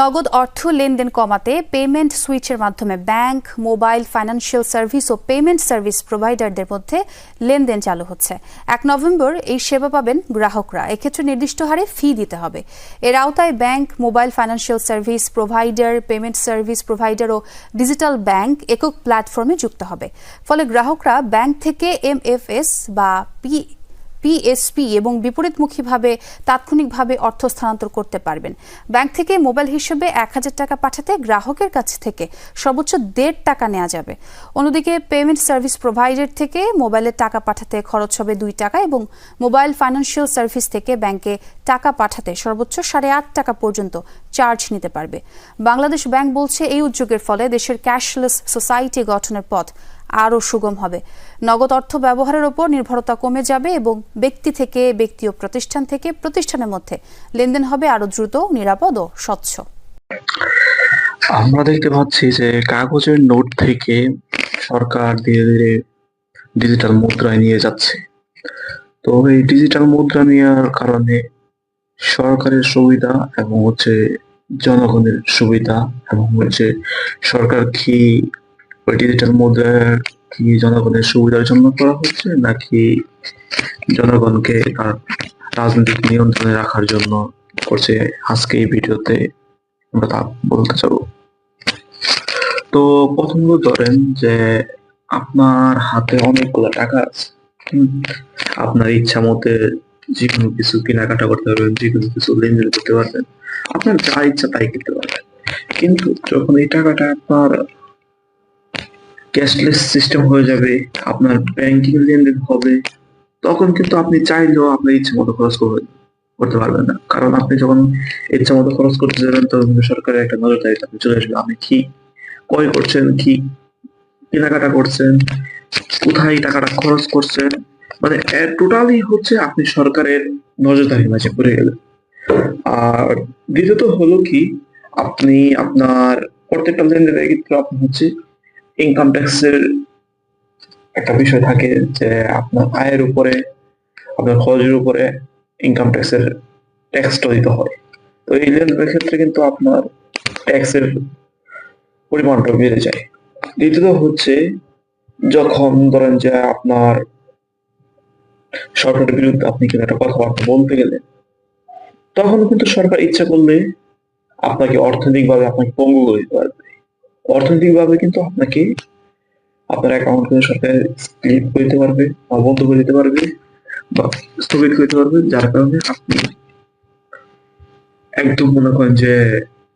নগদ অর্থ লেনদেন কমাতে পেমেন্ট সুইচের মাধ্যমে ব্যাংক মোবাইল ফাইন্যান্সিয়াল সার্ভিস ও পেমেন্ট সার্ভিস প্রোভাইডারদের মধ্যে লেনদেন চালু হচ্ছে। এক নভেম্বর এই সেবা পাবেন গ্রাহকরা। এক্ষেত্রে নির্দিষ্ট হারে ফি দিতে হবে। এর আওতায় bank mobile financial service provider payment service provider ও ডিজিটাল ব্যাংক একক প্ল্যাটফর্মে যুক্ত হবে। ফলে গ্রাহকরা ব্যাংক থেকে এমএফএস বা পি পিএসপি এবং বিপরীতমুখীভাবে তাৎক্ষণিকভাবে অর্থ স্থানান্তর করতে পারবেন। ব্যাংক থেকে মোবাইল হিসেবে এক হাজার টাকা পাঠাতে গ্রাহকের কাছ থেকে সর্বোচ্চ দেড় টাকা নেওয়া যাবে। অন্যদিকে পেমেন্ট সার্ভিস প্রোভাইডার থেকে মোবাইলের টাকা পাঠাতে খরচ হবে দুই টাকা এবং মোবাইল ফাইন্যান্সিয়াল সার্ভিস থেকে ব্যাংকে টাকা পাঠাতে সর্বোচ্চ সাড়ে আট টাকা পর্যন্ত চার্জ নিতে পারবে। বাংলাদেশ ব্যাংক বলছে এই উদ্যোগের ফলে দেশের ক্যাশলেস সোসাইটি গঠনের পথ আরও সুগম হবে। নগদ অর্থ ব্যবহারের ওপর নির্ভরতা কমে যাবে এবং ব্যক্তি থেকে ব্যক্তি ও প্রতিষ্ঠান থেকে প্রতিষ্ঠানের মধ্যে লেনদেন হবে আরও দ্রুত, নিরাপদ ও স্বচ্ছ। আমরা দেখতে পাচ্ছি যে কাগজের নোট থেকে সরকার ধীরে ধীরে ডিজিটাল মুদ্রায় নিয়ে যাচ্ছে। তো এই ডিজিটাল মুদ্রা নেওয়ার কারণে সরকারের সুবিধা এবং হচ্ছে জনগণের সুবিধা এবং হচ্ছে সরকার কি ওই ডিজিটাল মুদ্রা কি জনগণের সুবিধার জন্য করা হচ্ছে নাকি জনগণকে তার রাজনৈতিক নিয়ন্ত্রণে রাখার জন্য করছে? আজকে এই ভিডিওতে আমরা তা বলতে চাবো। তো প্রথমত ধরেন যে আপনার হাতে অনেকগুলো টাকা আছে। আপনার ইচ্ছা মতে যে কোনো কিছু কেনাকাটা করতে পারবেন যে কোনো কিছু লেনদেন করতে পারবেন। আপনার যা ইচ্ছা তাই করতে পারবেন। কিন্তু যখন এই টাকাটা আপনার ক্যাশলেস সিস্টেম হয়ে যাবে, আপনার ব্যাংকিং লেনদেন হবে, তখন কিন্তু আপনি চাইলেও আপনার ইচ্ছে মতো খরচ করবেন করতে পারবেন না। কারণ আপনি যখন ইচ্ছা মতো খরচ করতে যাবেন, তখন কিন্তু সরকারের একটা নজরদারিতে আপনি চলে আসবে আপনি কি ক্রয় করছেন, কি কেনাকাটা করছেন, কোথায় টাকাটা খরচ করছেন মানে টোটালি হচ্ছে আপনি সরকারের নজরদারির মাঝে পড়ে গেলেন। আর দ্বিতীয়ত হলো কি, আপনি আপনার প্রত্যেকটা লেনদেনের ক্ষেত্রে আপনি হচ্ছে ইনকাম ট্যাক্সের একটা বিষয় থাকে যে, আপনার আয়ের উপরে, আপনার খরচের উপরে ইনকাম ট্যাক্সের ট্যাক্সটা দিতে হয়। তো এই লেনদেনের ক্ষেত্রে কিন্তু আপনার ট্যাক্সের পরিমাণটা বেড়ে যায়। দ্বিতীয়ত হচ্ছে, যখন ধরেন যে আপনার সরকারের বিরুদ্ধে আপনি কিন্তু একটা কথাবার্তা বলতে গেলেন তখন কিন্তু সরকার ইচ্ছা করলে আপনাকে অর্থনৈতিকভাবে আপনাকে পঙ্গু করে দিতে পারবে। অর্থনৈতিকভাবে কিন্তু আপনাকে আপনার অ্যাকাউন্ট কিন্তু সরকার ক্লিপ করে দিতে পারবে বা বন্ধ করে দিতে পারবে বা স্থগিত করে দিতে পারবে। যার কারণে আপনি একদম মনে করেন যে